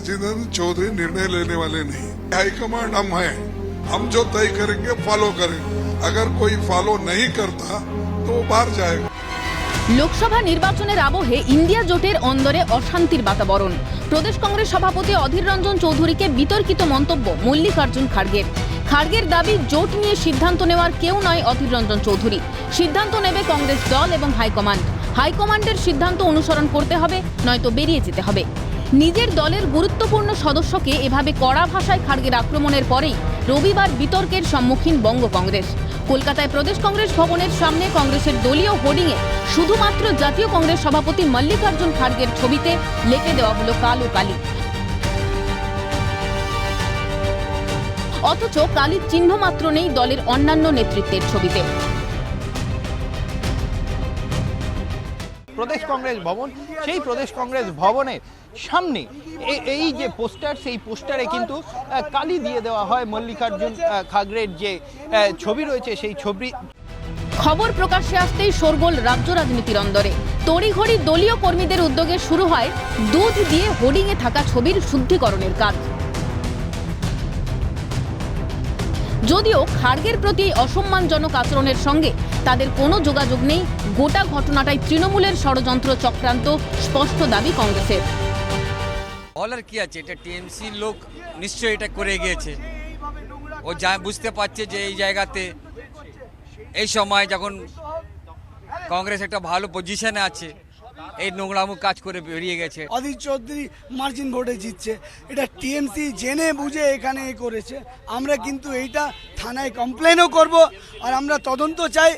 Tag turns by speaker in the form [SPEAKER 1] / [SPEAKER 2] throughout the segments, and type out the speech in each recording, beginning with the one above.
[SPEAKER 1] राजेंद्र चौधरी निर्णय लेने वाले नहीं हाईकमांड हम हैं हम जो तय करेंगे फॉलो करेंगे अगर कोई फॉलो नहीं करता तो वो बाहर जाएगा
[SPEAKER 2] লোকসভা নির্বাচনের আবহে ইন্ডিয়া জোটের অন্দরে অশান্তির বাতাবরণ প্রদেশ কংগ্রেস সভাপতি অধীর রঞ্জন চৌধুরীকে বিতর্কিত মন্তব্য মল্লিকার্জুন খাড়গের খাড়গের দাবি জোট নিয়ে সিদ্ধান্ত নেওয়ার কেউ নয় অধীর রঞ্জন চৌধুরী সিদ্ধান্ত নেবে কংগ্রেস দল এবং হাইকমান্ড হাইকমান্ডের সিদ্ধান্ত অনুসরণ করতে হবে নয়তো বেরিয়ে যেতে হবে নিজের দলের গুরুত্বপূর্ণ সদস্যকে এভাবে কড়া ভাষায় খাড়গের আক্রমণের পরেই রবিবার বিতর্কের সম্মুখীন বঙ্গ কংগ্রেস। কলকাতায় প্রদেশ কংগ্রেস ভবনের সামনে কংগ্রেসের দলীয় হোর্ডিংয়ে শুধুমাত্র জাতীয় কংগ্রেস সভাপতি মল্লিকার্জুন খাড়গের ছবিতে লেখে দেওয়া হলো কালো কালি। অথচ কালির চিহ্ন মাত্র নেই দলের অন্যান্য নেতৃত্বের ছবিতে।
[SPEAKER 3] প্রদেশ কংগ্রেস ভবন, সেই প্রদেশ কংগ্রেস ভবনের সামনে এই যে পোস্টার, সেই পোস্টারে কিন্তু কালি দিয়ে দেওয়া হয় মল্লিকার্জুন খাগড়ের যে ছবি রয়েছে, সেই ছবি।
[SPEAKER 2] খবর প্রকাশ্যে আসতেই শোরগোল রাজ্য রাজনীতির অন্দরে। তড়িঘড়ি দলীয় কর্মীদের উদ্যোগে শুরু হয় দুধ দিয়ে হোর্ডিংয়ে থাকা ছবির শুদ্ধিকরণের কাজ। যদিও খাড়গের প্রতি অসম্মানজনক আচরণের সঙ্গে তাদের কোনো যোগাযোগ নেই, গোটা ঘটনাটাই তৃণমূলের ষড়যন্ত্র চক্রান্ত, স্পষ্ট দাবি কংগ্রেসের।
[SPEAKER 4] বলার কি আছে? এটা টিএমসি লোক নিশ্চয়ই এটা করে গিয়েছে। ও যা বুঝতে পারছে যে এই জায়গাতে এই সময় যখন কংগ্রেস একটা ভালো পজিশনে আছে এই নোংরামু কাজ করে বেরিয়ে গেছে।
[SPEAKER 5] অধীর চৌধুরী মার্জিন ভোটে জিতছে। এটা টিএমসি জেনে বুঝে এখানে করেছে। আমরা কিন্তু এইটা থানায় কমপ্লেনও করব আর আমরা তদন্ত চাই।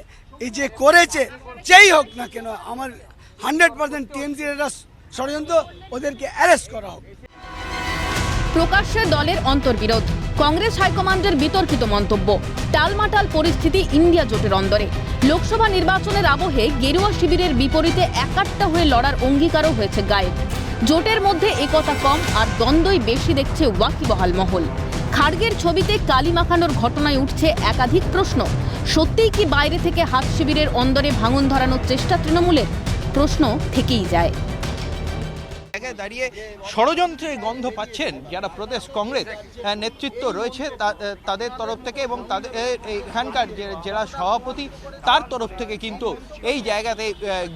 [SPEAKER 5] এই যে করেছে, যেই হোক না কেন, আমার হান্ড্রেড পার্সেন্ট টিএমসির এটা ষড়যন্ত্র, ওদেরকে অ্যারেস্ট করা হোক।
[SPEAKER 2] প্রকাশ্যে দলের অন্তর্বিরোধ। কংগ্রেস হাইকমান্ডের বিতর্কিত মন্তব্য। টালমাটাল পরিস্থিতি ইন্ডিয়া জোটের অন্দরে। লোকসভা নির্বাচনের আবহে গেরুয়া শিবিরের বিপরীতে একাট্টা হয়ে লড়ার অঙ্গীকারও হয়েছে গায়েব। জোটের মধ্যে একতা কম আর দ্বন্দ্বই বেশি দেখছে ওয়াকিবহাল মহল। খাড়গের ছবিতে কালি মাখানোর ঘটনায় উঠছে একাধিক প্রশ্ন। সত্যিই কি বাইরে থেকে হাত শিবিরের অন্দরে ভাঙন ধরানোর চেষ্টা তৃণমূলের? প্রশ্ন থেকেই যায়।
[SPEAKER 3] জায়গায় দাঁড়িয়ে ষড়যন্ত্রের গন্ধ পাচ্ছেন যারা প্রদেশ কংগ্রেস নেতৃত্ব রয়েছে তাদের তরফ থেকে এবং তাদের এখানকার যে জেলা সভাপতি তার তরফ থেকে কিন্তু এই জায়গাতে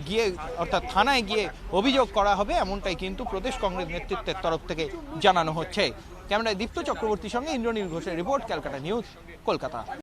[SPEAKER 3] গিয়ে অর্থাৎ থানায় গিয়ে অভিযোগ করা হবে এমনটাই কিন্তু প্রদেশ কংগ্রেস নেতৃত্বের তরফ থেকে জানানো হচ্ছে। ক্যামেরায় দীপ্ত চক্রবর্তীর সঙ্গে ইন্দ্রনীল ঘোষের রিপোর্ট, ক্যালকাটা নিউজ, কলকাতা।